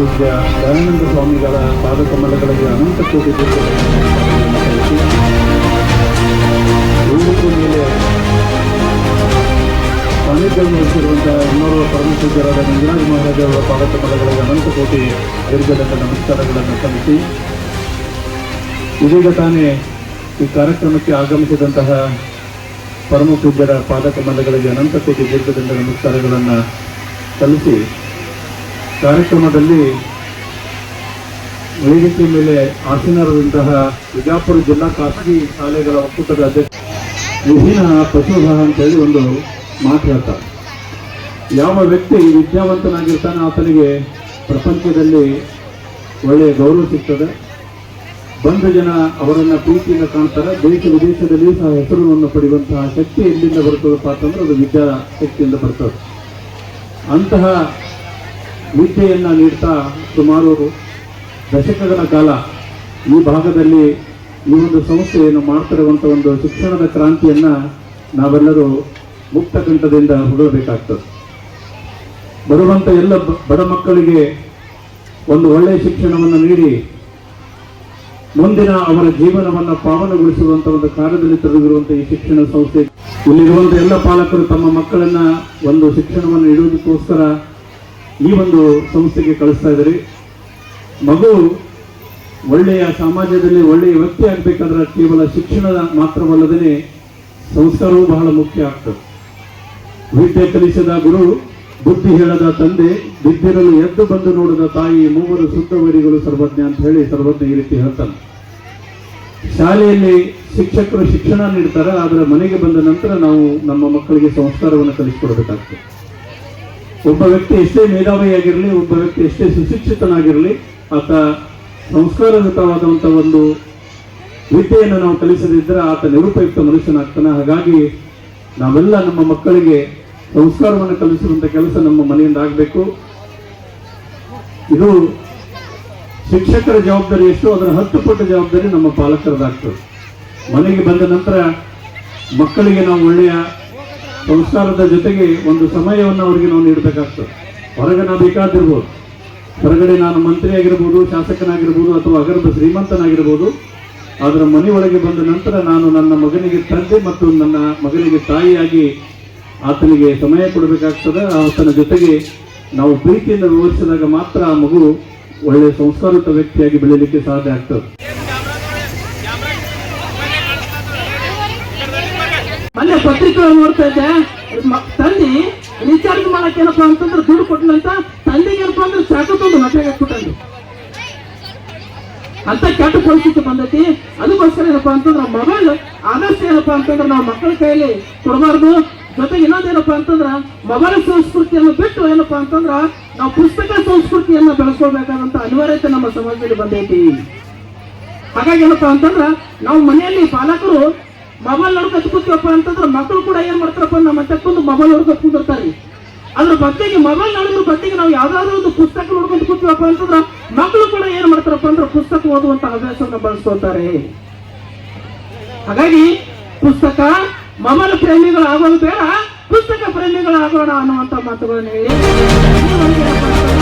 ಅನಂತ ಕೋಟಿ ಸ್ವಾಮಿಗಳ ಸಲ್ಲಿಸಿ ವೇದಿಕೆ ಮೇಲೆ ಸಾನ್ನಿಧ್ಯವನ್ನು ವಹಿಸಿರುವಂತಹ ಇನ್ನೋರ್ವ ಪರಮ ಪೂಜ್ಯರಾದ ನಂಜರಾಜ ಮಹಾರಾಜ ಅವರ ಪಾದಕ ಮಲಗಳಿಗೆ ಅನಂತ ಕೋಟಿ ದೀರ್ಘದಂಡ ನಮಸ್ಕಾರಗಳನ್ನು ಸಲ್ಲಿಸಿ, ಇದೀಗ ತಾನೇ ಈ ಕಾರ್ಯಕ್ರಮಕ್ಕೆ ಆಗಮಿಸಿದಂತಹ ಪರಮ ಪೂಜ್ಯರ ಪಾದಕಮಲಗಳಿಗೆ ಅನಂತ ಕೋಟಿ ದೀರ್ಘದಂಡ ನಮಸ್ಕಾರಗಳನ್ನು ಸಲ್ಲಿಸಿ ಕಾರ್ಯಕ್ರಮದಲ್ಲಿ ವೇದಿಕೆ ಮೇಲೆ ಆಸೀನರಾದಂತಹ ವಿಜಾಪುರ ಜಿಲ್ಲಾ ಖಾಸಗಿ ಶಾಲೆಗಳ ಒಕ್ಕೂಟದ ಅಧ್ಯಕ್ಷ ವಿಹೀನ ಪಶುಭ ಅಂತೇಳಿ ಒಂದು ಮಾತು ಹೇಳ್ತಾರೆ. ಯಾವ ವ್ಯಕ್ತಿ ವಿದ್ಯಾವಂತನಾಗಿರ್ತಾನೆ ಆತನಿಗೆ ಪ್ರಪಂಚದಲ್ಲಿ ಒಳ್ಳೆಯ ಗೌರವ ಸಿಗ್ತದೆ. ಬಂದ ಜನ ಅವರನ್ನು ಪ್ರೀತಿಯಿಂದ ಕಾಣ್ತಾರೆ. ದೇಶ ವಿದೇಶದಲ್ಲಿ ಸಹ ಹೆಸರುಗಳನ್ನು ಪಡೆಯುವಂತಹ ಶಕ್ತಿ ಎಲ್ಲಿಂದ ಬರ್ತದಪ್ಪ ಅಂತಂದ್ರೆ ಅದು ವಿದ್ಯಾ ಶಕ್ತಿಯಿಂದ ಬರ್ತದೆ. ಅಂತಹ ವಿದ್ಯೆಯನ್ನ ನೀಡ್ತಾ ಸುಮಾರು ದಶಕಗಳ ಕಾಲ ಈ ಭಾಗದಲ್ಲಿ ಈ ಒಂದು ಸಂಸ್ಥೆಯನ್ನು ಮಾಡ್ತಿರುವಂಥ ಒಂದು ಶಿಕ್ಷಣದ ಕ್ರಾಂತಿಯನ್ನ ನಾವೆಲ್ಲರೂ ಮುಕ್ತ ಕಂಠದಿಂದ ಹೊಗಳಬೇಕಾಗ್ತದೆ ಬರುವಂತ ಎಲ್ಲ ಬಡ ಮಕ್ಕಳಿಗೆ ಒಂದು ಒಳ್ಳೆಯ ಶಿಕ್ಷಣವನ್ನು ನೀಡಿ ಮುಂದಿನ ಅವರ ಜೀವನವನ್ನು ಪಾವನಗೊಳಿಸುವಂತ ಒಂದು ಕಾರ್ಯದಲ್ಲಿ ತೊಡಗಿರುವಂತಹ ಈ ಶಿಕ್ಷಣ ಸಂಸ್ಥೆ. ಇಲ್ಲಿರುವಂತ ಎಲ್ಲ ಪಾಲಕರು ತಮ್ಮ ಮಕ್ಕಳನ್ನ ಒಂದು ಶಿಕ್ಷಣವನ್ನು ನೀಡುವುದಕ್ಕೋಸ್ಕರ ಈ ಒಂದು ಸಂಸ್ಥೆಗೆ ಕಳಿಸ್ತಾ ಇದ್ದಾರೆ. ಮಗು ಒಳ್ಳೆಯ ಸಮಾಜದಲ್ಲಿ ಒಳ್ಳೆಯ ವ್ಯಕ್ತಿ ಆಗಬೇಕಾದ್ರೆ ಕೇವಲ ಶಿಕ್ಷಣ ಮಾತ್ರವಲ್ಲದೇ ಸಂಸ್ಕಾರವೂ ಬಹಳ ಮುಖ್ಯ ಆಗ್ತದೆ. ವಿದ್ಯೆ ಕಲಿಸಿದ ಗುರು, ಬುದ್ಧಿ ಹೇಳದ ತಂದೆ, ಬಿದ್ದಿರಲು ಎದ್ದು ಬಂದು ನೋಡಿದ ತಾಯಿ, ಮೂವರು ಶುದ್ಧವರಿಗಳು ಸರ್ವಜ್ಞ ಅಂತ ಹೇಳಿ ಸರ್ವಜ್ಞ ಈ ರೀತಿ ಹೇಳ್ತಾನೆ. ಶಾಲೆಯಲ್ಲಿ ಶಿಕ್ಷಕರು ಶಿಕ್ಷಣ ನೀಡ್ತಾರೆ, ಆದರೆ ಮನೆಗೆ ಬಂದ ನಂತರ ನಾವು ನಮ್ಮ ಮಕ್ಕಳಿಗೆ ಸಂಸ್ಕಾರವನ್ನು ಕಲಿಸಿಕೊಡಬೇಕಾಗ್ತದೆ. ಒಬ್ಬ ವ್ಯಕ್ತಿ ಎಷ್ಟೇ ಮೇಧಾವಿಯಾಗಿರಲಿ, ಒಬ್ಬ ವ್ಯಕ್ತಿ ಎಷ್ಟೇ ಸುಶಿಕ್ಷಿತನಾಗಿರಲಿ, ಆತ ಸಂಸ್ಕಾರಯುತವಾದಂಥ ಒಂದು ವಿದ್ಯೆಯನ್ನು ನಾವು ಕಲಿಸದಿದ್ದರೆ ಆತ ನಿರುಪಯುಕ್ತ ಮನುಷ್ಯನಾಗ್ತಾನೆ. ಹಾಗಾಗಿ ನಾವೆಲ್ಲ ನಮ್ಮ ಮಕ್ಕಳಿಗೆ ಸಂಸ್ಕಾರವನ್ನು ಕಲಿಸುವಂಥ ಕೆಲಸ ನಮ್ಮ ಮನೆಯಿಂದ ಆಗಬೇಕು. ಇದು ಶಿಕ್ಷಕರ ಜವಾಬ್ದಾರಿ ಎಷ್ಟು, ಅದರ ಹತ್ತು ಪಟ್ಟು ಜವಾಬ್ದಾರಿ ನಮ್ಮ ಪಾಲಕರದಾಗ್ತದೆ. ಮನೆಗೆ ಬಂದ ನಂತರ ಮಕ್ಕಳಿಗೆ ನಾವು ಒಳ್ಳೆಯ ಸಂಸ್ಕಾರದ ಜೊತೆಗೆ ಒಂದು ಸಮಯವನ್ನು ಅವರಿಗೆ ನಾವು ನೀಡಬೇಕಾಗ್ತದೆ. ಹೊರಗೆ ನಾವು ಬೇಕಾದಿರ್ಬೋದು. ಹೊರಗಡೆ ನಾನು ಮಂತ್ರಿ ಆಗಿರ್ಬೋದು, ಶಾಸಕನಾಗಿರ್ಬೋದು, ಅಥವಾ ಅಗರ್ಭ ಶ್ರೀಮಂತನಾಗಿರ್ಬೋದು ಅದರ ಮನೆಯೊಳಗೆ ಬಂದ ನಂತರ ನಾನು ನನ್ನ ಮಗನಿಗೆ ತಂದೆ ಮತ್ತು ನನ್ನ ಮಗನಿಗೆ ತಾಯಿಯಾಗಿ ಆತನಿಗೆ ಸಮಯ ಕೊಡಬೇಕಾಗ್ತದೆ. ಆತನ ಜೊತೆಗೆ ನಾವು ಪ್ರೀತಿಯಿಂದ ವಿವರಿಸಿದಾಗ ಮಾತ್ರ ಆ ಮಗು ಒಳ್ಳೆಯ ಸಂಸ್ಕಾರಿತ ವ್ಯಕ್ತಿಯಾಗಿ ಬೆಳೀಲಿಕ್ಕೆ ಸಾಧ್ಯ ಆಗ್ತದೆ. ಇದ್ದೆ ತಂದೆ ರೀಚಾರ್ಜ್ ಮಾಡಕ್ ಏನಪ್ಪಾ ಅಂತಂದ್ರೆ ದುಡ್ಡು ಕೊಟ್ಟನಂತ ತಂದೆಗೆ ಏನಪ್ಪಾ ಅಂದ್ರೆ ಚಾಕು ತಂದು ಹೊಟ್ಟೆಗೆ ಹಾಕ್ಬಿಟ್ಟಂದು ಅಂತ ಕೆಟ್ಟ ಪರಿಸ್ಥಿತಿ ಬಂದೈತಿ. ಅದಕ್ಕೋಸ್ಕರ ಏನಪ್ಪಾ ಅಂತಂದ್ರೆ ಮೊಬೈಲ್ ಆದಷ್ಟು ಏನಪ್ಪಾ ಅಂತಂದ್ರೆ ನಾವು ಮಕ್ಕಳ ಕೈಯಲ್ಲಿ ಕೊಡಬಾರ್ದು. ಜೊತೆಗೆ ಇನ್ನೊಂದೇನಪ್ಪಾ ಅಂತಂದ್ರೆ ಮೊಬೈಲ್ ಸಂಸ್ಕೃತಿಯನ್ನು ಬಿಟ್ಟು ಏನಪ್ಪಾ ಅಂತಂದ್ರ ನಾವು ಪುಸ್ತಕ ಸಂಸ್ಕೃತಿಯನ್ನ ಬೆಳೆಸ್ಕೋಬೇಕಾದಂತ ಅನಿವಾರ್ಯತೆ ನಮ್ಮ ಸಮಾಜದಲ್ಲಿ ಬಂದೈತಿ. ಹಾಗಾಗಿ ಏನಪ್ಪಾ ಅಂತಂದ್ರ ನಾವು ಮನೆಯಲ್ಲಿ ಪಾಲಕರು ಮೊಬೈಲ್ ನೋಡ್ಕೊಂಡು ಕೂತೀವಪ್ಪ ಅಂತಂದ್ರೆ ಮಕ್ಕಳು ಕೂಡ ಏನ್ ಮಾಡ್ತಾರಪ್ಪ, ನಮ್ಮ ತಕ್ಕೊಂಡು ಮೊಬೈಲ್ ನೋಡ್ಕೊಂಡು ಕುಂದಿರ್ತಾರೆ ಅದ್ರ ಬದಲಿಗೆ ಮೊಬೈಲ್ ನೋಡಿದ್ರ ಬದಲಿಗೆ ನಾವು ಯಾವ್ದಾದ್ರು ಒಂದು ಪುಸ್ತಕ ನೋಡ್ಕೊಂಡು ಕೂತೀವಪ್ಪ ಅಂತಂದ್ರೆ ಮಕ್ಕಳು ಕೂಡ ಏನ್ ಮಾಡ್ತಾರಪ್ಪ ಅಂದ್ರೆ ಪುಸ್ತಕ ಓದುವಂತ ಹವ್ಯಾಸವನ್ನ ಬೆಳೆಸ್ಕೊಳ್ತಾರೆ ಹಾಗಾಗಿ ಪುಸ್ತಕ ಮೊಬೈಲ್ ಪ್ರೇಮಿಗಳು ಆಗೋದು ಬೇಡ, ಪುಸ್ತಕ ಪ್ರೇಮಿಗಳು ಆಗೋಣ ಅನ್ನುವಂತ ಮಾತುಗಳನ್ನು ಹೇಳಿ.